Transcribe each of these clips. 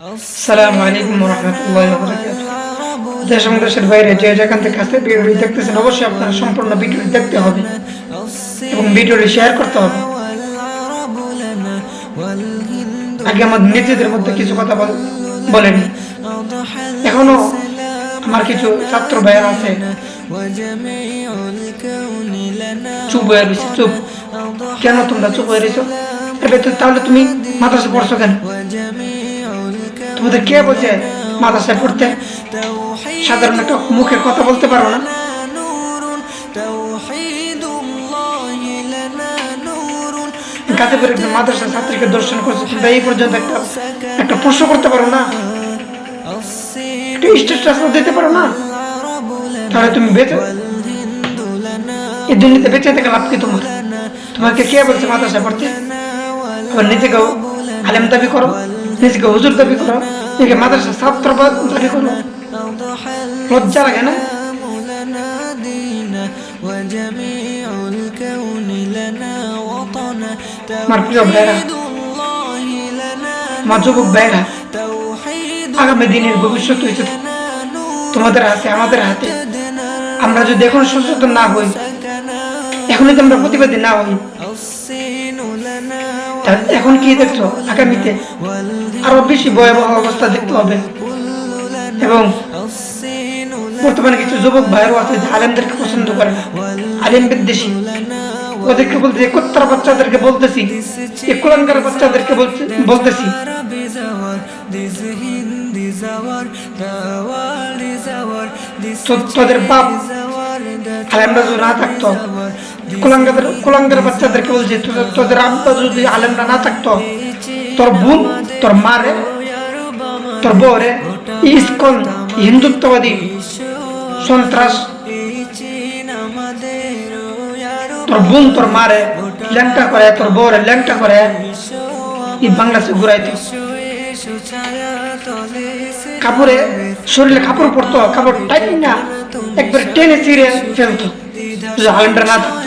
আসসালামু আলাইকুম রহমতুল্লাহ দেশ এবং বাইরে যে যেখান থেকে আসতে ভিডিওটি দেখতেছেন, অবশ্যই আপনারা সম্পূর্ণ ভিডিওটি দেখতে হবে এবং ভিডিওটি শেয়ার করতে হবে। আগে আমাদের নিজেদের মধ্যে কিছু কথা বল- বলেনি। এখনও আমার কিছু ছাত্র ভাইয়া আছে। চুপ হয়ে রয়েছে, চুপ। কেন তোমরা চুপ হয়ে রয়েছো? তাহলে তুমি মাদ্রাসা পড়ছো কেন? তোমাদের কে বলছে, মাদ্রাসায় পড়তে? সাধারণ একটা মুখের কথা বলতে পারো না। করে একজন মাদ্রাসা ছাত্রীকে দর্শন করছে, কিন্তু এই পর্যন্ত একটা একটা প্রশ্ন করতে পারো না। একটা স্টেটাস দিতে পারো না। তাহলে তুমি বেঁচে এই দুর্নীতি বেঁচে থেকে লাভ কি তোমার? তোমাকে কে বলছে মাদ্রাসায় পড়তে? আবার নিজেকেও আলেম দাবি করো। নিজেকে হুজুর দাবি করো, নিজেকে মাদ্রাসা ছাত্র দাবি করো। লজ্জা লাগে না? আমরা যদি এখন সচেতন না হই এখন যদি আমরা প্রতিবাদী না হই। এখন কি দেখছ? আগামীতে আরও বেশি ভয়াবহ অবস্থা দেখতে হবে। এবং বর্তমানে কিছু যুবক ভাইয়েরও আছে যে আলেমদেরকে পছন্দ করে আলেম বিদ্বেষী। ওদেরকে বলতে একত্রা বাচ্চাদেরকে বলতেছি একুলাঙ্গার বাচ্চাদেরকে বলতেছি। তোদের বাপ আলেমরা যদি না থাকতো কুলাঙ্গাদের কুলাঙ্গার বাচ্চাদেরকে বলছি তোদের আব্বা যদি আলেমরা না থাকতো, তোর বোন, তোর মা রে, তোর বউ রে, ইস্কন, হিন্দুত্ববাদী, সন্ত্রাস, তোর বোন, তোর মা রে, ল্যাংটা করে, তোর বউ রে, ল্যাংটা করে এই বাংলাদেশে ঘুরাইতো কাপড়ে, শরীরে কাপড় পরতো, কাপড় টাইট না একবারে টেনে ছিঁড়ে ফেলতো। আলেমরা না থাকতো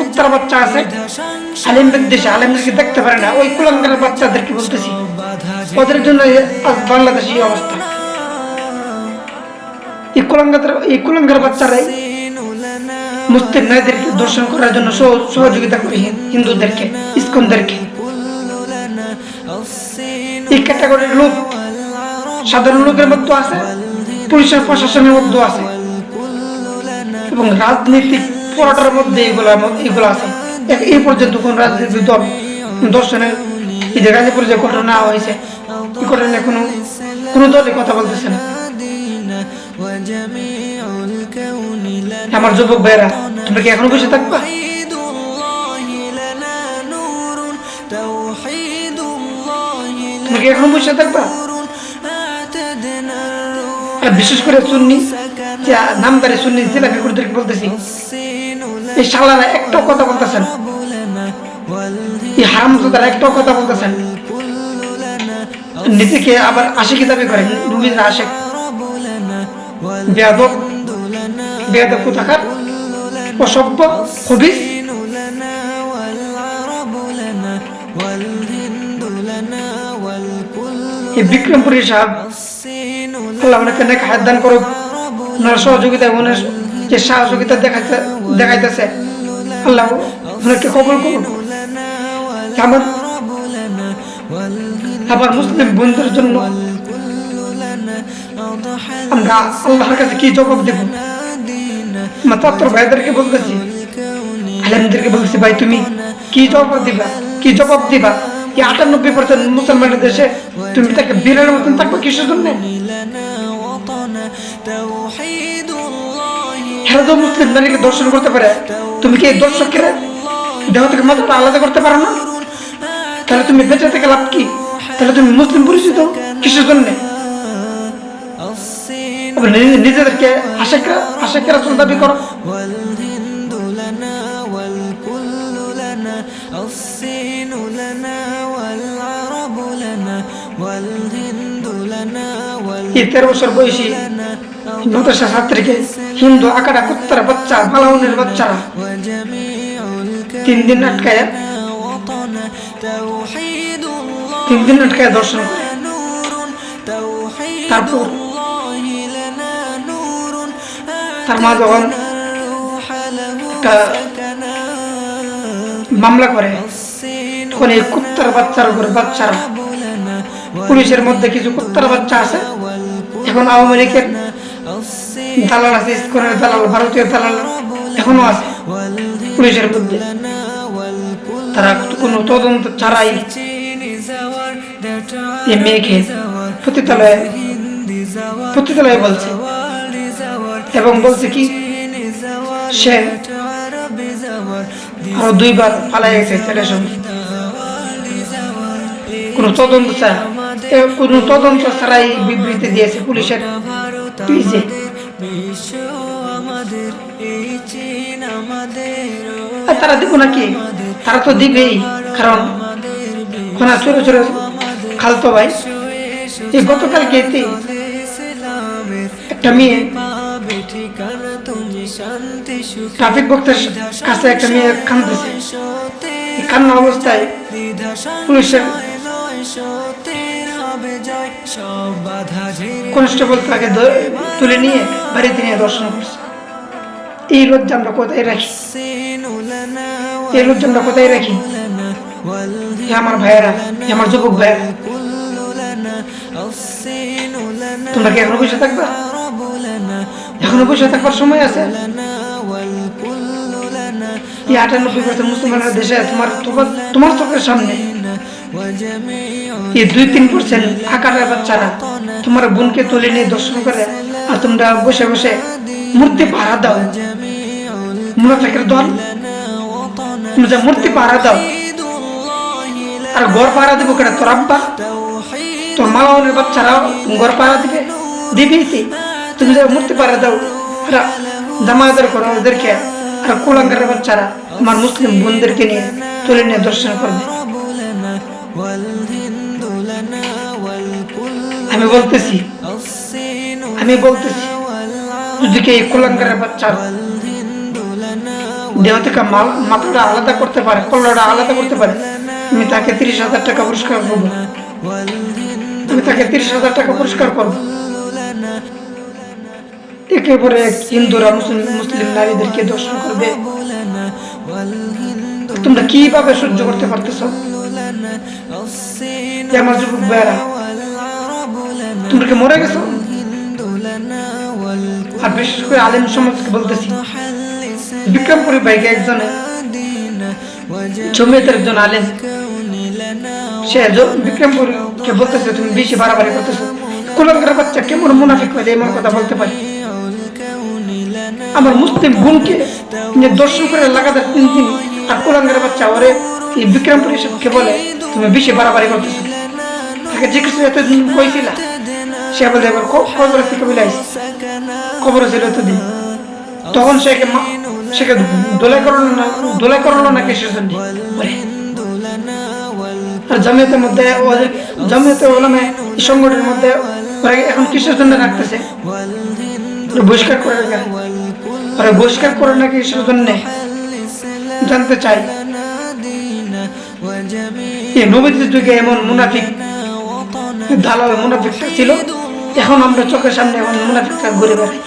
কুত্তার বাচ্চা আছে। দেশে দেখতে পারে না। ওই বাচ্চাদেরকে বলতেছি, ওদের জন্য এই অবস্থা। এই এই বাচ্চারাই মুসলিম নারীদেরকে দর্শন করার জন্য সহযোগিতা করে হিন্দুদেরকে, ইস্কনদেরকে। এই ক্যাটাগরির লোক, সাধারণ লোকের মধ্যে আছে, পুলিশের প্রশাসনের মধ্যে আছে। এবং রাজনৈতিক পরোটার মধ্যে এইগুলো এইগুলো আছে। এই পর্যন্ত কোন রাজনীতি দল দর্শনের এই যে গাজীপুরে যে ঘটনা হয়েছে, এই ঘটনা কোনো কোনো দলই কথা বলতেছে না আমার যুবক ভাইরা তুমি কি এখনও বসে থাকবা? তুমি কি এখনও বসে থাকবা? বিশেষ করে চুন্নি নামদারি সুন্নি জিলাপি গুরুদেরকে বলতেছি, এই শালারা একটাও কথা বলতেছেন। এই হারামজাদারা একটাও কথা বলতেছেন। নিজেকে আবার আশিকি দাবি করেন, রুমির আশেক। বেয়াদব বেয়াদব কোথাকার? অসভ্য খুবই বিক্রমপুরী সাহেব, আল্লাহ ওনাকে নাকি হাত দান করুক। আপনার সহযোগিতা ওনার যে সহযোগিতা দেখাইতে দেখাইতেছে, আল্লাহ ওনাকে খবর করুন। আমার আবার মুসলিম বন্ধুর জন্য আমরা আল্লাহর কাছে কি জবাব দেব? আমার ছাত্র ভাইদেরকে বলতেছি, আলমদেরকে বলতেছি, ভাই, তুমি কি জবাব দিবা? কি জবাব দিবা? এই আটানব্বই পার্সেন্ট মুসলমানের দেশে তুমি তাকে বিড়ালের মতন থাকবে কিসের জন্য? হেরা তো মুসলিম নারীকে দর্শন করতে পারে তুমি কি এই দর্শকের দেহ থেকে মাত্রটা আলাদা করতে পারো না তাহলে তুমি বেঁচে থেকে লাভ কি তাহলে তুমি মুসলিম পরিচিত কিসের জন্য الصين আবার নিজে- নিজেদেরকে আশেকরা আশেকেরা দাবি করো والهند لنا والكل لنا الصين لنا والعرب لنا والهند لنا হিন্দু আকাটা কুত্তার বাচ্চা ভালাউনের বাচ্চা তিন দিন আটকায় তিন দিন আটকায় দর্শন তারপর তার মা যখন মামলা করে, তখন এই কুত্তার বাচ্চার উপর বাচ্চারা। পুলিশের মধ্যে কিছু কুত্তার বাচ্চা আছে। এখন আওয়ামী লীগের দালাল আছে, ইস্কনের দালাল, ভারতীয় দালাল এখনও আছে, পুলিশের মধ্যে। তারা কোনো তদন্ত ছাড়াই এই মেয়েকে পতিতালয়ে পতিতালয়ে বলছে। এবং বলছে কি, সে আরও দুইবার পালাই গেছে ছেলের সঙ্গে। কোনো তদন্ত ছাড়া এ কোনো তদন্ত ছাড়াই বিবৃতি দিয়েছে পুলিশের পিছে বিশ্ব আমাদের এই চীন আমাদের তারা দিব নাকি? তারা তো দিবেই কারণ ছোট ছোট খালতো ভাই। এই এতে ইসলামের একটা মেয়ে ট্রাফিক কাছে একটা মেয়ে কান্না অবস্থায় পুলিশের কনস্টেবল তাকে ধরে তুলে নিয়ে বাড়িতে নিয়ে দর্শন করছে। এই কোথায় রাখি? এই কোথায় রাখি? আমার ভাইয়েরা আমার যুবক ভাইয়েরা। তোমরা কি এখনও বসে এখনও বসে সময় আছে? এই আটানব্বই পার্সেন্ট মুসলমানের দেশে তোমার তোমার চোখের সামনে। এই দুই তিন পার্সেন্ট আকারের বাচ্চারা তোমার বোনকে তুলে নিয়ে দর্শন করে আর তোমরা বসে বসে মূর্তি ভাড়া দাও। মুনাফেকের দল? যে মূর্তি পাহারা দাও। আর গড় পাহারা দেবো কেন তোর আব্বা? তোর মা বাবার বাচ্চারা গড় পাহারা দিবে? দিবেই তুমি যে মূর্তি পাহারা দাও, আর জামায়াতের করো ওদেরকে, আর কোলাঙ্গারের বাচ্চারা আমার মুসলিম বোনদেরকে নিয়ে তুলে নিয়ে দর্শন করবে। আমি বলতেছি আমি বলতেছি, যদি এই কোলাঙ্গারের বাচ্চারা দেহ থেকে মাথাটা আলাদা করতে পারে কল্লাটা আলাদা করতে পারে, আমি তাকে তিরিশ হাজার টাকা পুরস্কার করব। আমি তাকে তিরিশ হাজার টাকা পুরস্কার করব। একে পরে হিন্দুরা, মুসলিম মুসলিম নারীদেরকে দর্শন করবে। তোমরা কীভাবে সহ্য করতে পারতেছ? আমার যুবক বেড়া তোমরা কি মরে গেছো? আর বিশেষ করে আলেম সমাজকে বলতেছি বিক্রমপুরে বাইকে একজন, জমিয়তের একজন আলেন সে বিক্রমপুরকে বলতেছে, তুমি বেশি বাড়াবাড়ি করতেছো। কোলঙ্গের বাচ্চা কেমন মুনাফিক হয়ে এমন কথা বলতে পারি। আমার মুসলিম বোনকে দর্শন করে লাগাতার তিন দিন, আর কোলঙ্গের বাচ্চা ওরে এই বিক্রমপুর সবকে বলে, তুমি বেশি বাড়াবাড়ি করতেছো তাকে জিজ্ঞেস এতদিন কইছিল? সে বলে, এবার কবর থেকে বলে আসছে কবর ছিল এতদিন। তখন সে সেটা করানো না করানো না জন্য জামিয়াতের মধ্যে জামিয়াতে ওলামে সংগঠনের মধ্যে এখন কিসের জন্য রাখতেছে বহিষ্কার করে রাখা বহিষ্কার করে নাকি কিসের জানতে চাই। নবীদের যুগে এমন মুনাফিক, দালাল মুনাফিকটা ছিল। এখন আমরা চোখের সামনে এমন মুনাফিকটা ঘুরে বেড়াই।